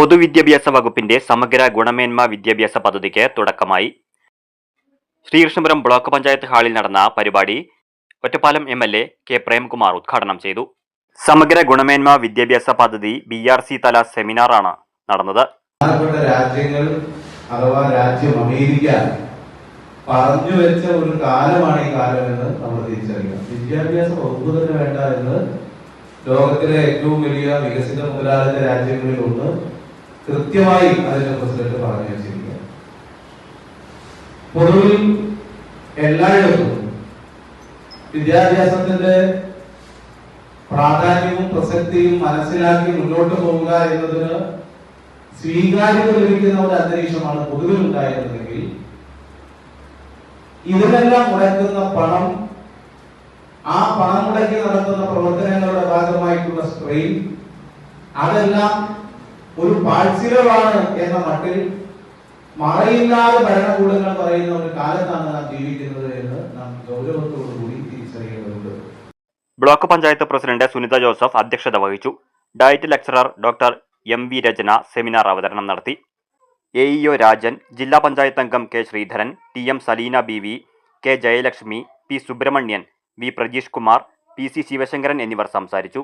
പൊതുവിദ്യാഭ്യാസ വകുപ്പിന്റെ സമഗ്ര ഗുണമേന്മ വിദ്യാഭ്യാസ പദ്ധതിക്ക് തുടക്കമായി. ശ്രീകൃഷ്ണപുരം ബ്ലോക്ക് പഞ്ചായത്ത് ഹാളിൽ നടന്ന പരിപാടി Ottapalam M L A K Premkumar ഉദ്ഘാടനം ചെയ്തു. സമഗ്ര ഗുണമേന്മ വിദ്യാഭ്യാസ പദ്ധതി ബി ആർ സി തല സെമിനാറാണ് നടന്നത്. രാജ്യങ്ങൾ അഥവാ രാജ്യം അമേരിക്ക പറഞ്ഞു വെച്ച ഒരു കാലമാണ് ഈ കാലം എന്ന് നമ്മൾ തിരിച്ചറിയണം. വിദ്യാഭ്യാസ വകുപ്പ് തന്നെ വേണ്ട എന്ന് ലോകത്തിലെ ഏറ്റവും വലിയ വികസിത മുതലാളിത്ത രാജ്യങ്ങളിൽ ഒന്ന് കൃത്യമായി അതിന്റെ പ്രസിഡന്റ് പറഞ്ഞു വെച്ചിരിക്കുക പൊതുവിൽ എല്ലായിടത്തും വിദ്യാഭ്യാസത്തിന്റെ പ്രാധാന്യവും പ്രസക്തിയും മനസ്സിലാക്കി മുന്നോട്ട് പോവുക എന്നതിന് സ്വീകാര്യത ലഭിക്കുന്ന ഒരു അന്തരീക്ഷമാണ് പൊതുവിൽ ഉണ്ടായിരുന്നതെങ്കിൽ ഇതിനെല്ലാം മുടക്കുന്ന പണം ആ പണം മുടക്കി നടത്തുന്ന പ്രവർത്തനങ്ങളുടെ ഭാഗമായിട്ടുള്ള സ്ട്രെയിൻ അതെല്ലാം ഒരു പാഴ്ചിലവാണ് എന്ന മട്ടിൽ മറയില്ലാതെ ഭരണകൂടങ്ങൾ പറയുന്ന ഒരു കാലത്താണ് നാം ജീവിക്കുന്നത് എന്ന് നാം ഗൗരവത്തോടു കൂടി തിരിച്ചറിയേണ്ടതുണ്ട്. ബ്ലോക്ക് പഞ്ചായത്ത് പ്രസിഡന്റ് സുനിത ജോസഫ് അധ്യക്ഷത വഹിച്ചു. Diet lecturer doctor M V Rachana seminar അവതരണം നടത്തി. എ ഇ ഒ രാജൻ ജില്ലാ പഞ്ചായത്ത് അംഗം K Sreedharan T M Saleena B V K Jayalakshmi P Subramanian V Prajeesh Kumar P C Sivasankaran എന്നിവർ സംസാരിച്ചു.